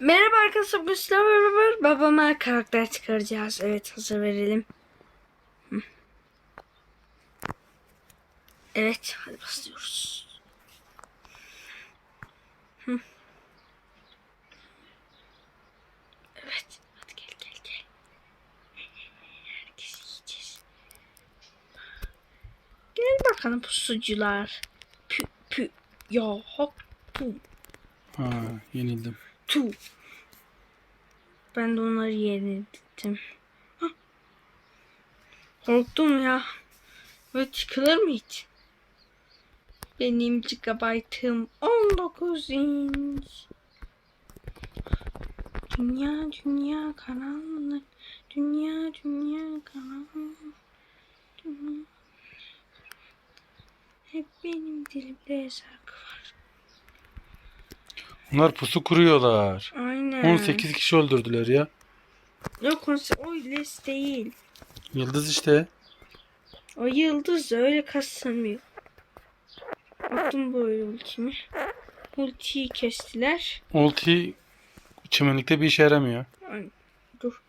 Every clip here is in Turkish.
Merhaba arkadaşlar bu sizlerle babama karakter çıkaracağız. Evet hazır verelim. Evet hadi başlıyoruz. Hı. Evet hadi gel gel gel. Herkes yiyeceğiz. Gel bakalım pusucular. Pü pü ya hop pu Ha, yenildim. Tu. Ben de onları yenildim. Korktum ya. Böyle çıkılır mı hiç? Benim gigabaytım 19 inç. Dünya dünya karanlık. Dünya dünya karanlık. Dünya. Hep benim dilimde şarkı var. Bunlar pusu kuruyorlar. Aynen. 18 kişi öldürdüler ya. Yok o, les değil. Yıldız işte. O yıldız da öyle kasılmıyor. Attım böyle ultimi. Ultiyi kestiler. Ulti çimenlikte bir işe yaramıyor. Dur.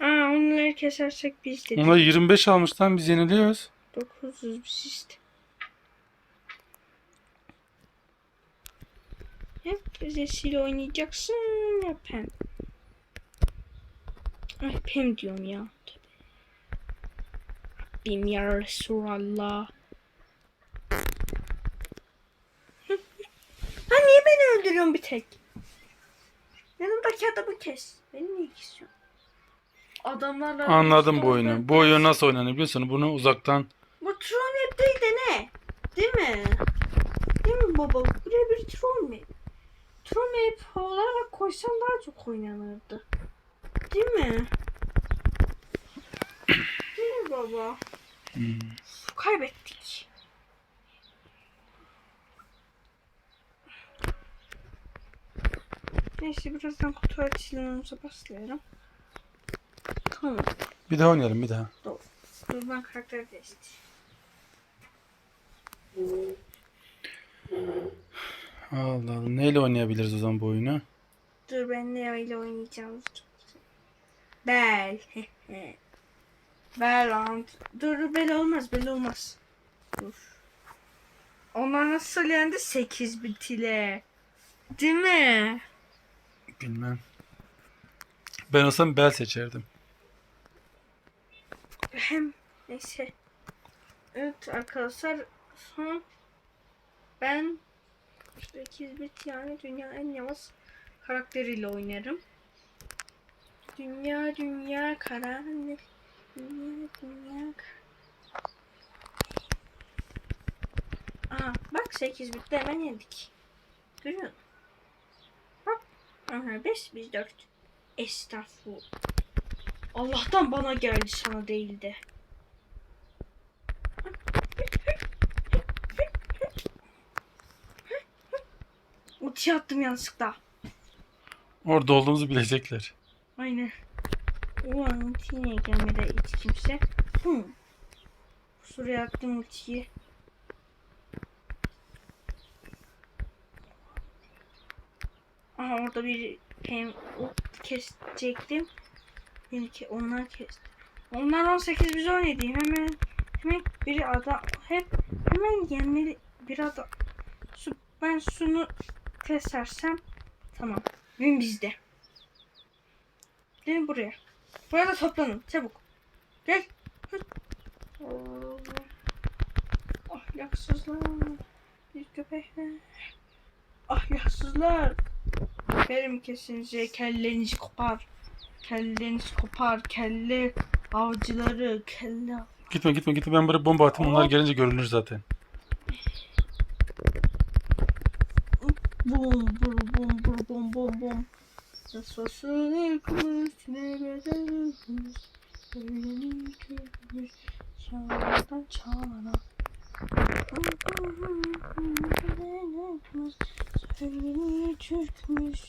Aa onları kesersek biz de Onlar 25 almıştan biz yeniliyoruz. 900 biz işte. Hep bize sil oynayacaksın ya pem. Ay pem diyorum ya. Rabbim ya Resulallah. Ha niye beni öldürüyorsun bir tek? Yanımdaki adamı kes. Beni niye kesiyorsun? Adamlarla Anladım bu oyunu. Bu oyun nasıl oynanıyor biliyorsun. Bunu uzaktan Bu troll map değil de ne? Değil mi? Değil mi baba? Buraya bir troll map. Map olarak koysam daha çok oynanırdı. Değil mi? Değil mi baba? Hmm. Kaybettik. Neyse birazdan kutu açılımımıza başlayalım. Tamam. bir daha oynayalım bir daha. Dur ben karakter değişti. Allah Allah. Neyle oynayabiliriz o zaman bu oyunu? Dur ben ne öyle oynayacağım. Bel. Lan. Dur bel olmaz bel olmaz. Dur. Onlar nasıl yendi? 8 bit ile. Değil mi? Bilmem. Ben olsam bel seçerdim. Hem neyse. Evet arkadaşlar son ben 8 bit yani dünya en yavaş karakteriyle oynarım. Dünya dünya karanlık. Dünya dünya Aha bak 8 bitte hemen yedik. Görüyor musun? Bak. Aha 5 biz 4. Estağfurullah. Allah'tan bana geldi sana değil Uçuya attım yanlışlıkla. Orada olduğumuzu bilecekler. Aynen. Ulan ulti niye gelmedi hiç kimse? Hı. Şuraya attım ultiyi. Aha orada bir hem kesecektim. Beni ki onlar kesti. Onlar 18 biz 17. Hemen hemen biri adam hep hemen yenmeli bir adam. Su, ben şunu kesersem tamam. Gün bizde. Gelin buraya. Buraya da toplanın. Çabuk. Gel. Hı. Oo. Ahlaksızlar. Bir köpekler. Ahlaksızlar. Verim kesinize kellenizi kopar. Kellenizi kopar. Kelle avcıları. Kelle Gitme gitme gitme ben buraya bomba atayım. Onlar Hop. gelince görünür zaten. Bum bum bum bum bum bum bum. Sosunu kılıç ne bedelmiş. Öyleni çökmüş. Çağdan çağına. Öyleni çökmüş.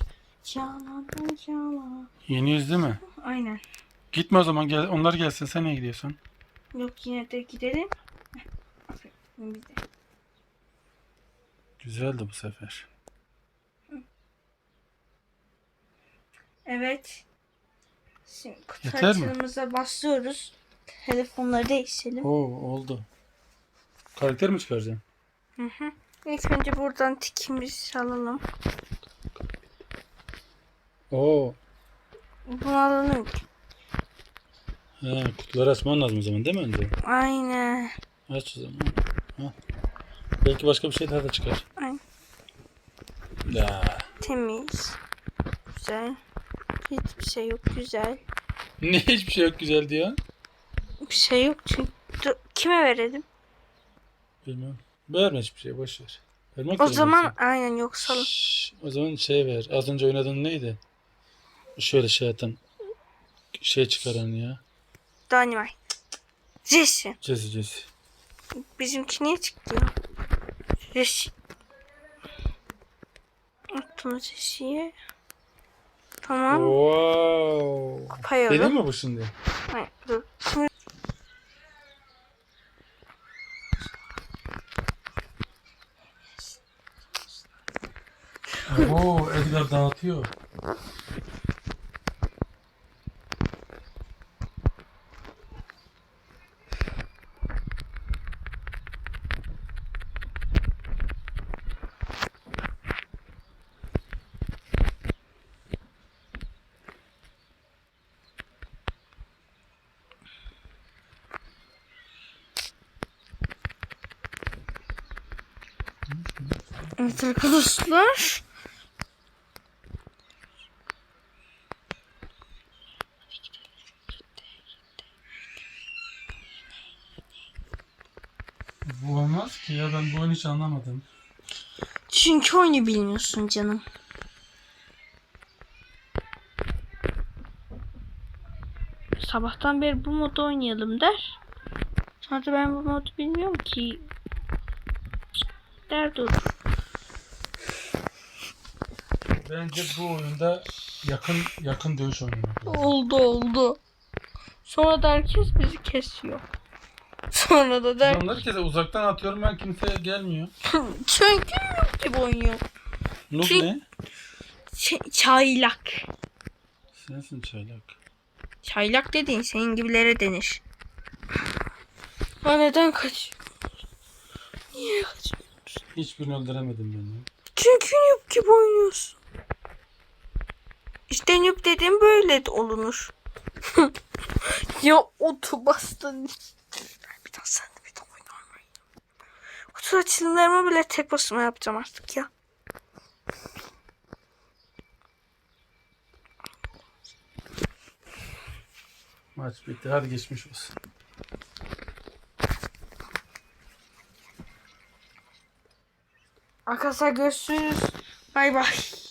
Çağdan çağına. Yeniyiz değil mi? Aynen. Gitme o zaman gel. Onlar gelsin. Sen niye gidiyorsun? Yok yine de gidelim. Aferin. Biz de. Güzeldi bu sefer. Evet. Şimdi kutu Yeter mi? açılımıza başlıyoruz. Telefonları değişelim. Oo oldu. Karakter mi çıkaracaksın? Hı hı. İlk önce buradan tikimizi alalım. Oo. Bunu alalım. He, kutuları açman lazım o zaman değil mi önce? Aynen. Aç o zaman. Ha. Belki başka bir şey daha da çıkar. Aynen. Ya. Temiz. Güzel. Hiçbir şey yok. Güzel. Ne hiçbir şey yok güzel diyor. Bir şey yok çünkü. Dur, kime verelim? Bilmiyorum. Verme hiçbir şey boş ver. Vermek O zaman aynen yoksa Şşş, o zaman şey ver. Az önce oynadığın neydi? Şöyle şey atan. Şey çıkaran ya. Dynamite. Jesse. Cezi cezi. Bizimki niye çıktı? Jesse. Attım Jesse'ye. Tamam. Wow. Kupayalım. Benim mi bu şimdi? Hayır, dur. Şimdi Oo Edgar dağıtıyor. Evet arkadaşlar. Bu olmaz ki ya ben bu oyunu hiç anlamadım. Çünkü oyunu bilmiyorsun canım. Sabahtan beri bu modu oynayalım der. Sonra ben bu modu bilmiyorum ki. Der dur. Bence bu oyunda yakın yakın dövüş oynamak lazım. Oldu oldu. Sonra da herkes bizi kesiyor. Sonra da der Onları kese uzaktan atıyorum ben kimse gelmiyor. çünkü yok gibi oynuyor. Noob Çünkü- ne? Ç- çaylak. Sensin çaylak. Çaylak dediğin senin gibilere denir. Ha neden kaçıyor? Niye kaçıyor? Hiçbirini öldüremedim ben ya. Çünkü noob gibi oynuyorsun. İşte noob dediğim böyle de olunur. ya otu bastın. Bir daha sen de bir daha oynamayın. Kutu açılımlarımı bile tek başıma yapacağım artık ya. Maç bitti. Hadi geçmiş olsun. Arkadaşlar görüşürüz. Bay bay.